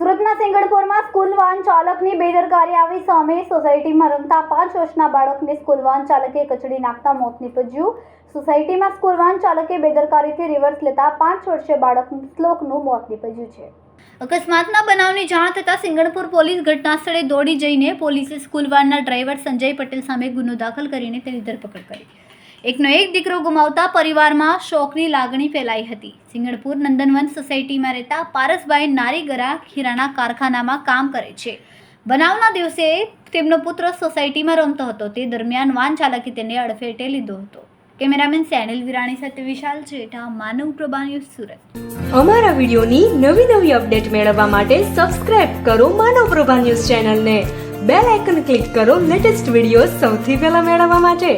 સુરતના સિંગણપુરમાં school van ચાલકની બેદરકારી આવી. સામે સોસાયટીમાં રમતા પાંચ વર્ષના બાળકને સ્કૂલ વાન ચાલકે કચડી નાખતા મોત નીપજ્યું. સોસાયટીમાં સ્કૂલ વાન ચાલકે બેદરકારીથી રિવર્સ લેતા પાંચ વર્ષીય બાળક શ્લોકનું મોત નીપજ્યું છે. અકસ્માતના બનાવની જાણ થતાં સિંગણપુર પોલીસ ઘટનાસ્થળે દોડી જઈને પોલીસે સ્કૂલ વાનના ડ્રાઈવર સંજય પટેલ સામે ગુનો દાખલ કરીને તેની ધરપકડ કરી. એકનો એક દીકરો ગુમાવતા પરિવારમાં શોકની લાગણી ફેલાઈ હતી. સિંગણપુર નંદનવન સોસાયટીમાં રહેતા પારસભાઈ નારીગરા ખીરાના કારખાનામાં કામ કરે છે. બનાવના દિવસે તેમનો પુત્ર સોસાયટીમાં રમતો હતો. તે દરમિયાન વાન ચાલકે તેને અડફેટે લીધો હતો. કેમેરામેન સેનિલ વિરાણી સાથે વિશાલ જેઠા, માનવ પ્રભા ન્યૂઝ સુરત. અમારા વિડીયોની નવી નવી અપડેટ મેળવવા માટે સબસ્ક્રાઇબ કરો માનવ પ્રભા ન્યૂઝ ચેનલને. બેલ આઇકન ક્લિક કરો લેટેસ્ટ વીડિયો સૌથી પહેલા મેળવવા માટે.